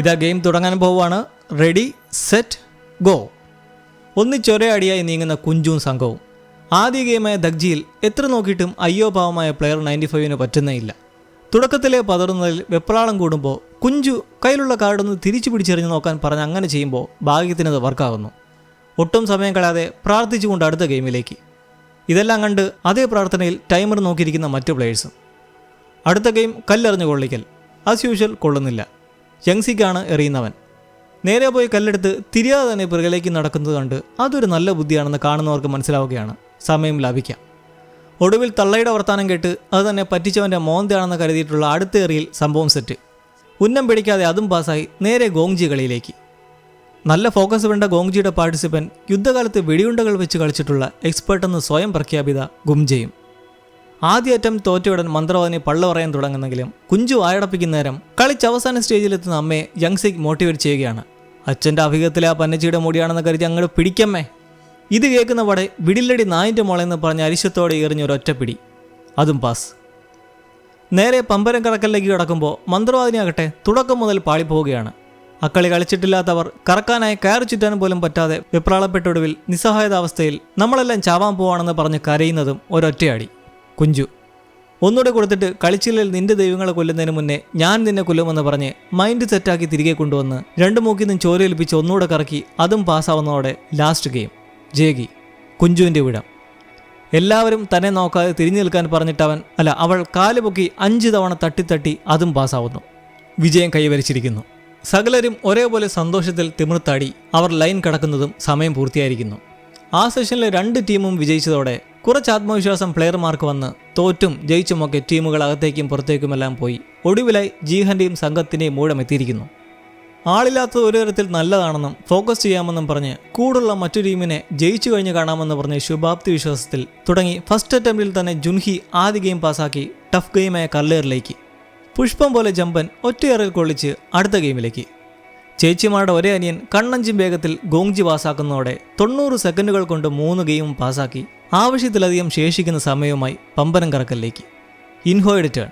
ഇതാ ഗെയിം തുടങ്ങാൻ പോവുകയാണ്. റെഡി സെറ്റ് ഗോ ഒന്നിച്ചൊരേ അടിയായി നീങ്ങുന്ന കുഞ്ചും സംഘവും. ആദ്യ ഗെയിമായ ദഗ്ജിയിൽ എത്ര നോക്കിയിട്ടും അയ്യോ പാവമായ പ്ലെയർ നയന്റി ഫൈവിന് പറ്റുന്നേയില്ല തുടക്കത്തിലെ പതറുന്നതിൽ വെപ്രാളം കൂടുമ്പോൾ കുഞ്ചു കയ്യിലുള്ള കാർഡൊന്ന് തിരിച്ചു പിടിച്ചെറിഞ്ഞ് നോക്കാൻ പറഞ്ഞ് അങ്ങനെ ചെയ്യുമ്പോൾ ഭാഗ്യത്തിനത് വർക്കാകുന്നു ഒട്ടും സമയം കളയാതെ പ്രാർത്ഥിച്ചുകൊണ്ട് അടുത്ത ഗെയിമിലേക്ക് ഇതെല്ലാം കണ്ട് അതേ പ്രാർത്ഥനയിൽ ടൈമർ നോക്കിയിരിക്കുന്ന മറ്റു പ്ലേയേഴ്സും അടുത്ത ഗെയിം കല്ലെറിഞ്ഞ് കൊള്ളിക്കൽ. As usual കൊള്ളുന്നില്ല. യങ്സിക്കാണ് എറിയുന്നവൻ. നേരെ പോയി കല്ലെടുത്ത് തിരിയാതെ തന്നെ പിറകിലേക്ക് നടക്കുന്നത് കണ്ട് അതൊരു നല്ല ബുദ്ധിയാണെന്ന് കാണുന്നവർക്ക് മനസ്സിലാവുകയാണ്. സമയം ലാഭിക്കാം. ഒടുവിൽ തള്ളയുടെ വർത്താനം കേട്ട് അത് തന്നെ പറ്റിച്ചവന്റെ മോന്തയാണെന്ന് കരുതിയിട്ടുള്ള അടുത്ത എറിയിൽ സംഭവം സെറ്റ്. ഉന്നം പിടിക്കാതെ അതും പാസ്സായി നേരെ ഗോങ്ജി കളിയിലേക്ക്. നല്ല ഫോക്കസ് വേണ്ട ഗോങ്ജിയുടെ പാർട്ടിസിപ്പൻ യുദ്ധകാലത്ത് വെടിയുണ്ടകൾ വെച്ച് കളിച്ചിട്ടുള്ള എക്സ്പേർട്ടെന്ന് സ്വയം പ്രഖ്യാപിത ഗുംജയും. ആദ്യ തോറ്റ തോറ്റയുടൻ മന്ത്രവാദിനി പള്ള പറയാൻ തുടങ്ങുന്നെങ്കിലും കുഞ്ചു ആയടപ്പിക്കുന്ന നേരം കളിച്ച് അവസാന സ്റ്റേജിലെത്തുന്ന അമ്മയെ യങ്സിക് മോട്ടിവേറ്റ് ചെയ്യുകയാണ്. അച്ഛന്റെ അഭിഗത്തിൽ ആ പന്നച്ചിയുടെ മുടിയാണെന്ന് കരുതി അങ്ങോട്ട് പിടിക്കമ്മേ. ഇത് കേൾക്കുന്ന പടെ വിടില്ലടി നായിന്റെ മോളെന്ന് പറഞ്ഞ് അരിശത്തോടെ എറിഞ്ഞ ഒരൊറ്റപ്പിടി അതും പാസ്. നേരെ പമ്പരം കറക്കലിലേക്ക് കിടക്കുമ്പോൾ മന്ത്രവാദിനിയാകട്ടെ തുടക്കം മുതൽ പാളിപ്പോവുകയാണ്. അക്കളി കളിച്ചിട്ടില്ലാത്തവർ കറക്കാനായി കയറി ചുറ്റാൻ പോലും പറ്റാതെ വിപ്രാളപ്പെട്ടൊടുവിൽ നിസ്സഹായതാവസ്ഥയിൽ നമ്മളെല്ലാം ചാവാൻ പോവാണെന്ന് പറഞ്ഞ് കരയുന്നതും ഒരൊറ്റയടി. കുഞ്ചു. ഒന്നുകൂടെ കൊടുത്തിട്ട് കളിച്ചില്ലിൽ നിന്റെ ദൈവങ്ങളെ കൊല്ലുന്നതിന് മുന്നേ ഞാൻ നിന്നെ കൊല്ലുമെന്ന് പറഞ്ഞ് മൈൻഡ് സെറ്റാക്കി തിരികെ കൊണ്ടുവന്ന് രണ്ട് മൂക്കിൽ നിന്നും ചോരയേൽപ്പിച്ച് ഒന്നുകൂടെ കറക്കി അതും പാസ്സാവുന്നതോടെ ലാസ്റ്റ് ഗെയിം ജേഗി കുഞ്ചുവിന്റെ വിടം. എല്ലാവരും തന്നെ നോക്കാതെ തിരിഞ്ഞു നിൽക്കാൻ പറഞ്ഞിട്ടവൻ അല്ല അവൾ കാലുപൊക്കി അഞ്ച് തവണ തട്ടിത്തട്ടി അതും പാസ്സാവുന്നു വിജയം കൈവരിച്ചിരിക്കുന്നു. സകലരും ഒരേപോലെ സന്തോഷത്തിൽ തിമിർത്താടി അവർ ലൈൻ കടക്കുന്നതും സമയം പൂർത്തിയായിരിക്കുന്നു. ആ സെഷനിലെ രണ്ട് ടീമും വിജയിച്ചതോടെ കുറച്ച് ആത്മവിശ്വാസം പ്ലെയർമാർക്ക് വന്ന് തോറ്റും ജയിച്ചുമൊക്കെ ടീമുകൾ അകത്തേക്കും പുറത്തേക്കുമെല്ലാം പോയി. ഒടുവിലായി ജീഹന്റെയും സംഘത്തിന്റെയും മൂഴമെത്തിയിരിക്കുന്നു ആളില്ലാത്തത് ഒരു തരത്തിൽ നല്ലതാണെന്നും ഫോക്കസ് ചെയ്യാമെന്നും പറഞ്ഞ് കൂടുള്ള മറ്റു ടീമിനെ ജയിച്ചു കഴിഞ്ഞ് കാണാമെന്ന് പറഞ്ഞ് ശുഭാപ്തി വിശ്വാസത്തിൽ തുടങ്ങി ഫസ്റ്റ് അറ്റംപ്റ്റിൽ തന്നെ ജുൻഹി ആദ്യ ഗെയിം പാസ്സാക്കി ടഫ് ഗെയിമായ കല്ലേറിലേക്ക്. പുഷ്പം പോലെ ജമ്പൻ ഒറ്റയേറിൽ കൊള്ളിച്ച് അടുത്ത ഗെയിമിലേക്ക്. ചേച്ചിമാരുടെ ഒരേ അനിയൻ കണ്ണഞ്ചും വേഗത്തിൽ ഗോങ്ജി പാസ്സാക്കുന്നതോടെ തൊണ്ണൂറ് സെക്കൻഡുകൾ കൊണ്ട് മൂന്ന് ഗെയിമും പാസ്സാക്കി. ആവശ്യത്തിലധികം ശേഷിക്കുന്ന സമയവുമായി പമ്പനം കറക്കലിലേക്ക്. ഇൻഹോയുടെ ടേൺ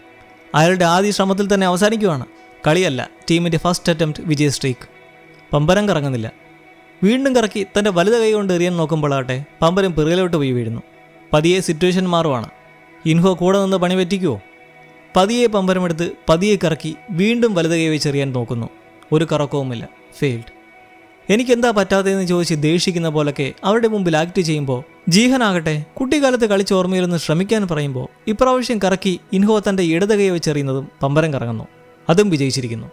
അയാളുടെ ആദ്യ ശ്രമത്തിൽ തന്നെ അവസാനിക്കുകയാണ് കളിയല്ല ടീമിന്റെ ഫസ്റ്റ് അറ്റംപ്റ്റ് വിജയ സ്ട്രീക്ക് പമ്പരം കറങ്ങുന്നില്ല. വീണ്ടും കറക്കി തന്റെ വലുത് കൈ കൊണ്ട് എറിയാൻ നോക്കുമ്പോഴാട്ടെ പമ്പരം പിറകിലോട്ട് പോയി വീഴുന്നു. പതിയെ സിറ്റുവേഷൻ മാറുവാണ്. ഇൻഹോ കൂടെ നിന്ന് പണി പറ്റിക്കുമോ പതിയെ പമ്പരമെടുത്ത് പതിയെ കറക്കി വീണ്ടും വലുത് കൈ വെച്ചെറിയാൻ നോക്കുന്നു. ഒരു കറക്കവുമില്ല. ഫെയിൽഡ് എനിക്കെന്താ പറ്റാത്തതെന്ന് ചോദിച്ച് ദേഷിക്കുന്ന പോലൊക്കെ അവരുടെ മുമ്പിൽ ആക്ട് ചെയ്യുമ്പോൾ ജീഹനാകട്ടെ കുട്ടിക്കാലത്ത് കളിച്ച് ഓർമ്മയിലൊന്ന് ശ്രമിക്കാൻ പറയുമ്പോൾ ഇപ്രാവശ്യം കറക്കി ഇൻഹോ തന്റെ ഇടത് വെച്ചെറിയുന്നതും പമ്പരം കറങ്ങുന്നു. അതും വിജയിച്ചിരിക്കുന്നു.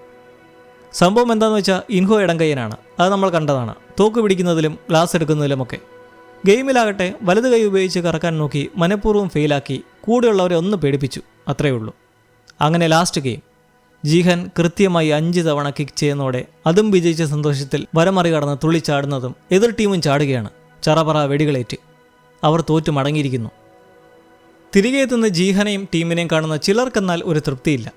സംഭവം എന്താണെന്ന് വെച്ചാൽ ഇൻഹോ ഇടങ്കയ്യനാണ്. അത് നമ്മൾ കണ്ടതാണ്. തോക്ക് പിടിക്കുന്നതിലും ഗ്ലാസ് എടുക്കുന്നതിലുമൊക്കെ. ഗെയിമിലാകട്ടെ വലത് കൈ ഉപയോഗിച്ച് കറക്കാൻ നോക്കി മനഃപൂർവം ഫെയിലാക്കി കൂടെയുള്ളവരെ ഒന്ന് പേടിപ്പിച്ചു. അത്രയേ ഉള്ളൂ. അങ്ങനെ ലാസ്റ്റ് ഗെയിം ജീഹൻ കൃത്യമായി അഞ്ച് തവണ കിക്ക് ചെയ്യുന്നതോടെ അതും വിജയിച്ച സന്തോഷത്തിൽ വരമറികടന്ന് തുള്ളിച്ചാടുന്നതും എതിർ ടീമും ചാടുകയാണ്. ചറപറ വെടികളേറ്റ്. അവർ തോറ്റു മടങ്ങിയിരിക്കുന്നു. തിരികെ എത്തുന്ന ജീഹനെയും ടീമിനെയും കാണുന്ന ചിലർക്കെന്നാൽ ഒരു തൃപ്തിയില്ല.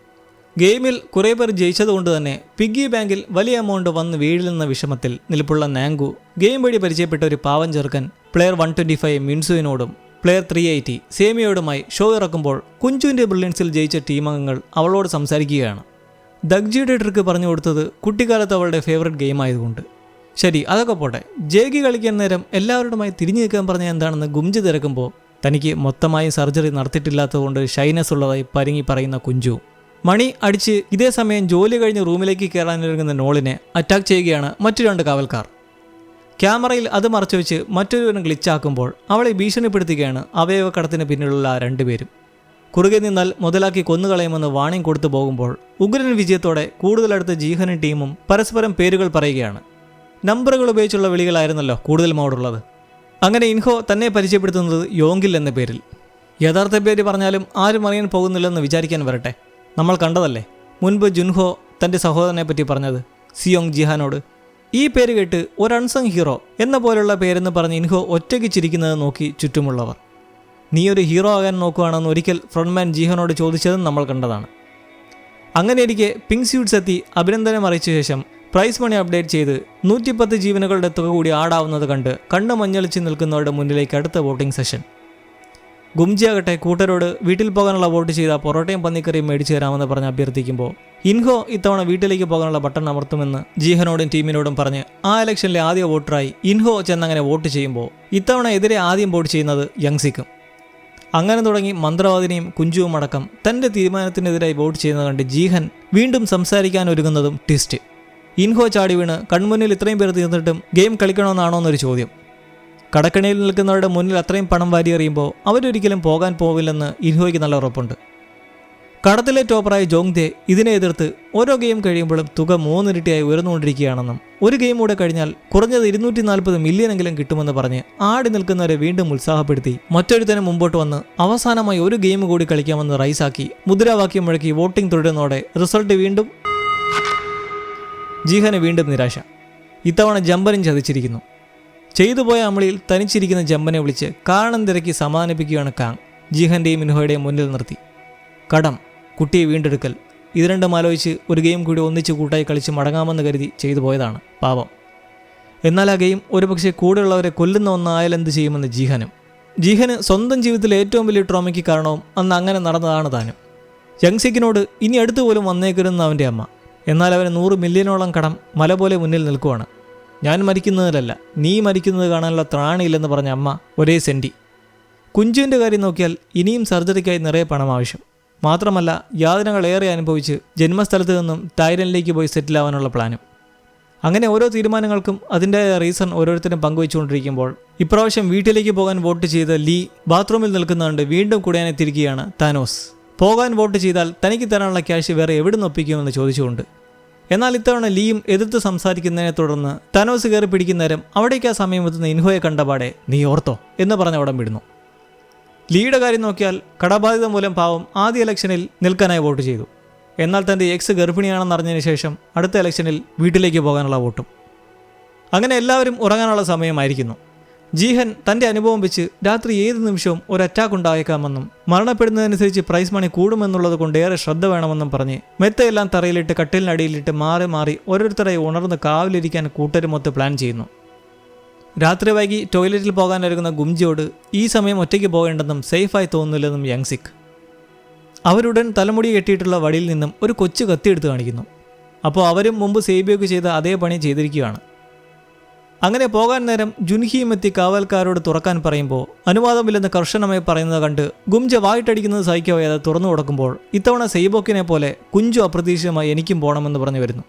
ഗെയിമിൽ കുറേ പേർ ജയിച്ചതുകൊണ്ട് തന്നെ പിഗ്ഗി ബാങ്കിൽ വലിയ എമൗണ്ട് വന്ന് വീഴിലെന്ന വിഷമത്തിൽ നിൽപ്പുള്ള നാങ്കു ഗെയിം വഴി പരിചയപ്പെട്ട ഒരു പാവൻ ചെറുക്കൻ പ്ലെയർ വൺ ട്വന്റി ഫൈവ് മിൻസുവിനോടും പ്ലെയർ ത്രീ എയ്റ്റി സേമിയോടുമായി ഷോ ഇറക്കുമ്പോൾ കുഞ്ചുവിന്റെ ബ്രില്യൻസിൽ ജയിച്ച ടീമംഗങ്ങൾ അവളോട് സംസാരിക്കുകയാണ്. ദഗ്ജിയുടെ ട്രിക്ക് പറഞ്ഞു കൊടുത്തത് കുട്ടിക്കാലത്ത് അവളുടെ ഫേവററ്റ് ഗെയിം ആയതുകൊണ്ട്. ശരി അതൊക്കെ പോട്ടെ. ജേഗി കളിക്കാൻ നേരം എല്ലാവരോടുമായി തിരിഞ്ഞു നിൽക്കാൻ പറഞ്ഞ എന്താണെന്ന് ഗുംജി തിരക്കുമ്പോൾ തനിക്ക് മൊത്തമായി സർജറി നടത്തിയിട്ടില്ലാത്തതുകൊണ്ട് ഷൈനസ് ഉള്ളതായി പരിങ്ങി പറയുന്ന കുഞ്ചു. മണി അടിച്ച് ഇതേ സമയം ജോലി കഴിഞ്ഞ് റൂമിലേക്ക് കയറാനൊരുങ്ങുന്ന നോളിനെ അറ്റാക്ക് ചെയ്യുകയാണ് മറ്റു രണ്ട് കാവൽക്കാർ. ക്യാമറയിൽ അത് മറച്ചു വെച്ച് മറ്റൊരുവനും ഗ്ലിച്ചാക്കുമ്പോൾ അവളെ ഭീഷണിപ്പെടുത്തുകയാണ് അവയവ അവയവക്കടത്തിന് പിന്നിലുള്ള ആ രണ്ടുപേരും. കുറുകെ നിന്നാൽ മുതലാക്കി കൊന്നുകളയുമെന്ന് വാണിംഗ് കൊടുത്തു പോകുമ്പോൾ ഉഗ്രൻ വിജയത്തോടെ കൂടുതലടുത്ത ജീഹനും ടീമും പരസ്പരം പേരുകൾ പറയുകയാണ്. നമ്പറുകൾ ഉപയോഗിച്ചുള്ള വിളികളായിരുന്നല്ലോ കൂടുതൽ മോഡുള്ളത്. അങ്ങനെ ഇൻഹോ തന്നെ പരിചയപ്പെടുത്തുന്നത് യോങ്കിൽ എന്ന പേരിൽ. യഥാർത്ഥ പേര് പറഞ്ഞാലും ആരും അറിയാൻ പോകുന്നില്ലെന്ന് വിചാരിക്കാൻ വരട്ടെ. നമ്മൾ കണ്ടതല്ലേ? മുൻപ് ജുൻഹോ തന്റെ സഹോദരനെ പറ്റി പറഞ്ഞത് സിയോങ് ജിഹാനോട്. ഈ പേര് കേട്ട് ഒരു ഹീറോ എന്ന പോലുള്ള പേരെന്ന് പറഞ്ഞ് ഇൻഹോ ഒറ്റയ്ക്ക് ചിരിക്കുന്നത് നോക്കി ചുറ്റുമുള്ളവർ. നീ ഒരു ഹീറോ ആകാൻ നോക്കുകയാണെന്ന് ഒരിക്കൽ ഫ്രണ്ട്മാൻ ജീഹനോട് ചോദിച്ചതും നമ്മൾ കണ്ടതാണ്. അങ്ങനെ ഇരിക്കെ പിങ്ക് സ്യൂട്ട്സ് എത്തി അഭിനന്ദനം അറിയിച്ച ശേഷം പ്രൈസ് മണി അപ്ഡേറ്റ് ചെയ്ത് നൂറ്റിപ്പത്ത് ജീവനുകളുടെ തുക കൂടി ആടാവുന്നത് കണ്ട് കണ്ണു മഞ്ഞളിച്ച് നിൽക്കുന്നവരുടെ മുന്നിലേക്ക് അടുത്ത വോട്ടിംഗ് സെഷൻ. ഗുംജിയാകട്ടെ കൂട്ടരോട് വീട്ടിൽ പോകാനുള്ള വോട്ട് ചെയ്ത പൊറോട്ടയും പന്നിക്കറിയും മേടിച്ചു തരാമെന്ന് പറഞ്ഞ് അഭ്യർത്ഥിക്കുമ്പോൾ ഇൻഹോ ഇത്തവണ വീട്ടിലേക്ക് പോകാനുള്ള ബട്ടൺ അമർത്തുമെന്ന് ജീഹനോടും ടീമിനോടും പറഞ്ഞ് ആ ഇലക്ഷനിലെ ആദ്യ വോട്ടറായി ഇൻഹോ ചെന്നങ്ങനെ വോട്ട് ചെയ്യുമ്പോൾ ഇത്തവണ എതിരെ ആദ്യം വോട്ട് ചെയ്യുന്നത് യങ്സിക്കും. അങ്ങനെ തുടങ്ങി മന്ത്രവാദിനിയും കുഞ്ചുവും അടക്കം തന്റെ തീരുമാനത്തിനെതിരായി വോട്ട് ചെയ്യുന്നത് കണ്ട് ജീഹൻ വീണ്ടും സംസാരിക്കാൻ ഒരുങ്ങുന്നതും ട്വിസ്റ്റ്. ഇൻഹോ ചാടി വീണ് കൺമുന്നിൽ ഇത്രയും പേർ തീർന്നിട്ടും ഗെയിം കളിക്കണമെന്നാണോ എന്നൊരു ചോദ്യം. കടക്കണിയിൽ നിൽക്കുന്നവരുടെ മുന്നിൽ അത്രയും പണം വാരിയെറിയുമ്പോൾ അവരൊരിക്കലും പോകാൻ പോവില്ലെന്ന് ഇൻഹോയ്ക്ക് നല്ല ഉറപ്പുണ്ട്. കടത്തിലെ ടോപ്പറായ ജോങ്തെ ഇതിനെ എതിർത്ത് ഓരോ ഗെയിം കഴിയുമ്പോഴും തുക മൂന്നിരട്ടിയായി ഉയർന്നുകൊണ്ടിരിക്കുകയാണെന്നും ഒരു ഗെയിം കൂടെ കഴിഞ്ഞാൽ കുറഞ്ഞത് ഇരുന്നൂറ്റി നാൽപ്പത് മില്യനെങ്കിലും കിട്ടുമെന്ന് പറഞ്ഞ് ആടി നിൽക്കുന്നവരെ വീണ്ടും ഉത്സാഹപ്പെടുത്തി. മറ്റൊരുത്തനെ മുമ്പോട്ട് വന്ന് അവസാനമായി ഒരു ഗെയിം കൂടി കളിക്കാമെന്ന് റൈസാക്കി മുദ്രാവാക്യം മുഴക്കി വോട്ടിംഗ് തുടരുന്നതോടെ റിസൾട്ട് വീണ്ടും ജീഹന് വീണ്ടും നിരാശ. ഇത്തവണ ജമ്പനും ചതിച്ചിരിക്കുന്നു. ചെയ്തു പോയ അമളിയിൽ തനിച്ചിരിക്കുന്ന ജമ്പനെ വിളിച്ച് കാരണം തിരക്കി സമാധാനിപ്പിക്കുകയാണ് കാങ്. ജീഹന്റെയും മിൻഹോയുടെയും മുന്നിൽ നിർത്തി. കടം. കുട്ടിയെ വീണ്ടെടുക്കൽ. ഇത് രണ്ടും ആലോചിച്ച് ഒരു ഗെയിം കൂടി ഒന്നിച്ച് കൂട്ടായി കളിച്ച് മടങ്ങാമെന്ന് കരുതി ചെയ്തു പോയതാണ് പാവം. എന്നാൽ ആ ഗെയിം ഒരുപക്ഷെ കൂടെയുള്ളവരെ കൊല്ലുന്ന ഒന്നായാലെന്ത് ചെയ്യുമെന്ന് ജീഹനും. ജീഹന് സ്വന്തം ജീവിതത്തിലെ ഏറ്റവും വലിയ ട്രോമയ്ക്ക് കാരണവും അന്ന് അങ്ങനെ നടന്നതാണ് താനും. യങ്സിക്കിനോട് ഇനി അടുത്ത് പോലും അവന്റെ അമ്മ. എന്നാൽ അവന് നൂറ് മില്യനോളം കടം മല പോലെ മുന്നിൽ നിൽക്കുവാണ്. ഞാൻ മരിക്കുന്നതിലല്ല നീ മരിക്കുന്നത് കാണാനുള്ള ത്രാണിയില്ലെന്ന് പറഞ്ഞ അമ്മ ഒരേ സെന്റി കുഞ്ചുവിന്റെ കാര്യം നോക്കിയാൽ ഇനിയും സർജറിക്കായി നിറയെ പണം ആവശ്യം. മാത്രമല്ല യാതനകളേറെ അനുഭവിച്ച് ജന്മസ്ഥലത്ത് നിന്നും തായ്ലൻഡിലേക്ക് പോയി സെറ്റിലാവാനുള്ള പ്ലാനും. അങ്ങനെ ഓരോ തീരുമാനങ്ങൾക്കും അതിന്റെതായ റീസൺ ഓരോരുത്തരും പങ്കുവച്ചുകൊണ്ടിരിക്കുമ്പോൾ ഇപ്രാവശ്യം വീട്ടിലേക്ക് പോകാൻ വോട്ട് ചെയ്ത ലീ ബാത്റൂമിൽ നിൽക്കുന്നതുകൊണ്ട് വീണ്ടും കുടിയാനെത്തിരിക്കുകയാണ് താനോസ്. പോകാൻ വോട്ട് ചെയ്താൽ തനിക്ക് തരാനുള്ള ക്യാഷ് വേറെ എവിടെ നിന്ന് ഒപ്പിക്കുമെന്ന് ചോദിച്ചുകൊണ്ട്. എന്നാൽ ഇത്തവണ ലീയും എതിർത്ത് സംസാരിക്കുന്നതിനെ തുടർന്ന് തനോസ് കയറി പിടിക്കുന്നേരം അവിടേക്ക് ആ സമയം എത്തുന്ന ഇൻഹോയെ കണ്ടപാടെ നീ ഓർത്തോ? എന്ന് പറഞ്ഞ് അവിടം വിടുന്നു. ലീയുടെ കാര്യം നോക്കിയാൽ കടബാധിത മൂലം പാവം ആദ്യ ഇലക്ഷനിൽ നിൽക്കാനായി വോട്ട് ചെയ്തു. എന്നാൽ തന്റെ എക്സ് ഗർഭിണിയാണെന്ന് അറിഞ്ഞതിന് ശേഷം അടുത്ത ഇലക്ഷനിൽ വീട്ടിലേക്ക് പോകാനുള്ള വോട്ടും. അങ്ങനെ എല്ലാവരും ഉറങ്ങാനുള്ള സമയമായിരിക്കുന്നു. ജീഹൻ തന്റെ അനുഭവം വെച്ച് രാത്രി ഏത് നിമിഷവും ഒരു അറ്റാക്ക് ഉണ്ടായേക്കാമെന്നും മരണപ്പെടുന്നതനുസരിച്ച് പ്രൈസ് മണി കൂടുമെന്നുള്ളത് കൊണ്ട് ഏറെ ശ്രദ്ധ വേണമെന്നും പറഞ്ഞ് മെത്തയെല്ലാം തറയിലിട്ട് കട്ടിലിനടിയിലിട്ട് മാറി മാറി ഓരോരുത്തരായി ഉണർന്ന് കാവിലിരിക്കാൻ കൂട്ടരുമൊത്ത് പ്ലാൻ ചെയ്യുന്നു. രാത്രി വൈകി ടോയ്ലറ്റിൽ പോകാനൊരുങ്ങുന്ന ഗുംജിയോട് ഈ സമയം ഒറ്റയ്ക്ക് പോകേണ്ടെന്നും സേഫായി തോന്നുന്നില്ലെന്നും യങ്സിക്. അവരുടൻ തലമുടി കെട്ടിയിട്ടുള്ള വടിയിൽ നിന്നും ഒരു കൊച്ചു കത്തിയെടുത്ത് കാണിക്കുന്നു. അപ്പോൾ അവരും മുമ്പ് സേബിയൊക്കെ ചെയ്ത അതേ പണി ചെയ്തിരിക്കുകയാണ്. അങ്ങനെ പോകാൻ നേരം ജുൻഹിയും എത്തി കാവൽക്കാരോട് തുറക്കാൻ പറയുമ്പോൾ അനുവാദമില്ലെന്ന് കർശനമായി പറയുന്നത് കണ്ട് ഗുംജ വായിട്ടടിക്കുന്നത് സഹിക്കവയാതെ തുറന്നു കൊടുക്കുമ്പോൾ ഇത്തവണ സെയ്ബോക്കിനെ പോലെ കുഞ്ചു അപ്രതീക്ഷിതമായി എനിക്കും പോകണമെന്ന് പറഞ്ഞു വരുന്നു.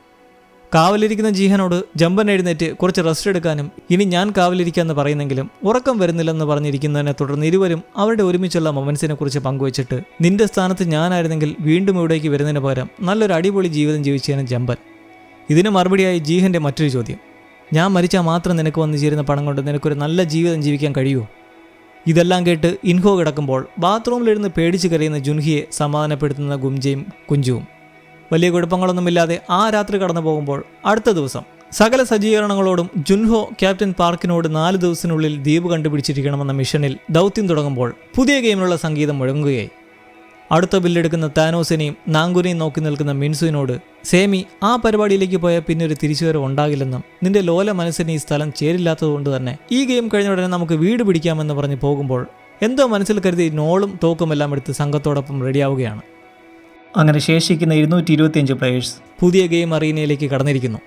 കാവലിരിക്കുന്ന ജീഹനോട് ജമ്പൻ എഴുന്നേറ്റ് കുറച്ച് റെസ്റ്റ് എടുക്കാനും ഇനി ഞാൻ കാവലിരിക്കാമെന്ന് പറയുന്നെങ്കിലും ഉറക്കം വരുന്നില്ലെന്ന് പറഞ്ഞിരിക്കുന്നതിനെ തുടർന്ന് ഇരുവരും അവരുടെ ഒരുമിച്ചുള്ള മൊമൻസിനെ കുറിച്ച് പങ്കുവച്ചിട്ട് നിന്റെ സ്ഥാനത്ത് ഞാനായിരുന്നെങ്കിൽ വീണ്ടും ഇവിടേക്ക് വരുന്നതിന് പകരം നല്ലൊരു അടിപൊളി ജീവിതം ജീവിച്ചതിന് ജമ്പൻ. ഇതിന് മറുപടിയായി ജീഹന്റെ മറ്റൊരു ചോദ്യം ഞാൻ മരിച്ചാൽ മാത്രം നിനക്ക് വന്നു ചേരുന്ന പണം കൊണ്ട് നിനക്കൊരു നല്ല ജീവിതം ജീവിക്കാൻ കഴിയുമോ? ഇതെല്ലാം കേട്ട് ഇൻഹോ കിടക്കുമ്പോൾ ബാത്റൂമിലിരുന്ന് പേടിച്ച് കരയുന്ന ജുൻഹിയെ സമാധാനപ്പെടുത്തുന്ന ഗുംജയും കുഞ്ചുവും വലിയ കുഴപ്പങ്ങളൊന്നുമില്ലാതെ ആ രാത്രി കടന്നു പോകുമ്പോൾ അടുത്ത ദിവസം സകല സജ്ജീകരണങ്ങളോടും ജുൻഹോ ക്യാപ്റ്റൻ പാർക്കിനോട് നാല് ദിവസത്തിനുള്ളിൽ ദ്വീപ് കണ്ടുപിടിച്ചിരിക്കണമെന്ന മിഷനിൽ ദൗത്യം തുടങ്ങുമ്പോൾ പുതിയ ഗെയിമിലുള്ള സംഗീതം മുഴങ്ങുകയായി. അടുത്ത ബില്ലെടുക്കുന്ന താനോസിനെയും നാങ്കുനെയും നോക്കി നിൽക്കുന്ന മിൻസുവിനോട് സേമി ആ പരിപാടിയിലേക്ക് പോയാൽ പിന്നെ ഒരു തിരിച്ചുവരവ് ഉണ്ടാകില്ലെന്നും നിന്റെ ലോല മനസ്സിന് ഈ സ്ഥലം ചേരില്ലാത്തതുകൊണ്ട് തന്നെ ഈ ഗെയിം കഴിഞ്ഞ ഉടനെ നമുക്ക് വീട് പിടിക്കാമെന്ന് പറഞ്ഞ് പോകുമ്പോൾ എന്തോ മനസ്സിൽ കരുതി നോളും തോക്കുമെല്ലാം എടുത്ത് സംഘത്തോടൊപ്പം റെഡിയാവുകയാണ്. അങ്ങനെ ശേഷിക്കുന്ന ഇരുന്നൂറ്റി ഇരുപത്തിയഞ്ച് പ്ലേയേഴ്സ് പുതിയ ഗെയിം അറീനയിലേക്ക് കടന്നിരിക്കുന്നു.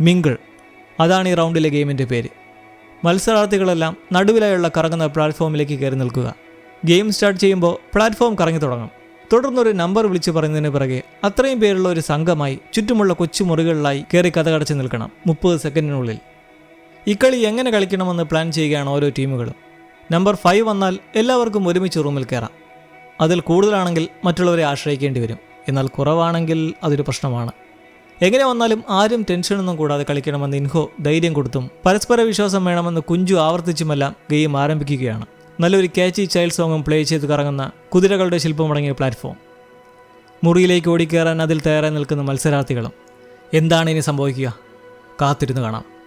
മിങ്കിൾ അതാണ് ഈ റൗണ്ടിലെ ഗെയിമിന്റെ പേര്. മത്സരാർത്ഥികളെല്ലാം നടുവിലായുള്ള കറങ്ങുന്ന പ്ലാറ്റ്ഫോമിലേക്ക് കയറി നിൽക്കുക. ഗെയിം സ്റ്റാർട്ട് ചെയ്യുമ്പോൾ പ്ലാറ്റ്ഫോം കറങ്ങി തുടങ്ങും. തുടർന്നൊരു നമ്പർ വിളിച്ചു പറയുന്നതിന് പിറകെ അത്രയും പേരുള്ള ഒരു സംഘമായി ചുറ്റുമുള്ള കൊച്ചു മുറികളിലായി കയറി കഥകടച്ച് നിൽക്കണം മുപ്പത് സെക്കൻഡിനുള്ളിൽ ഇക്കളി എങ്ങനെ കളിക്കണമെന്ന് പ്ലാൻ ചെയ്യുകയാണ് ഓരോ ടീമുകളും നമ്പർ ഫൈവ് വന്നാൽ എല്ലാവർക്കും ഒരുമിച്ച് റൂമിൽ കയറാം. അതിൽ കൂടുതലാണെങ്കിൽ മറ്റുള്ളവരെ ആശ്രയിക്കേണ്ടി വരും. എന്നാൽ കുറവാണെങ്കിൽ അതൊരു പ്രശ്നമാണ്. എങ്ങനെ വന്നാലും ആരും ടെൻഷനൊന്നും കൂടാതെ കളിക്കണമെന്ന് ഇൻഹോ ധൈര്യം കൊടുത്തും പരസ്പര വിശ്വാസം വേണമെന്ന് കുഞ്ചു ആവർത്തിച്ചുമെല്ലാം ഗെയിം ആരംഭിക്കുകയാണ്. നല്ലൊരു കാച്ചി ചൈൽഡ് സോങ്ങും പ്ലേ ചെയ്ത് കറങ്ങുന്ന കുതിരകളുടെ ശില്പമടങ്ങിയ പ്ലാറ്റ്ഫോം മുറിയിലേക്ക് ഓടിക്കേറാൻ അതിൽ തയ്യാറായി നിൽക്കുന്ന മത്സരാർത്ഥികളും എന്താണ് ഇനി സംഭവിക്കുക? കാത്തിരുന്ന് കാണാം.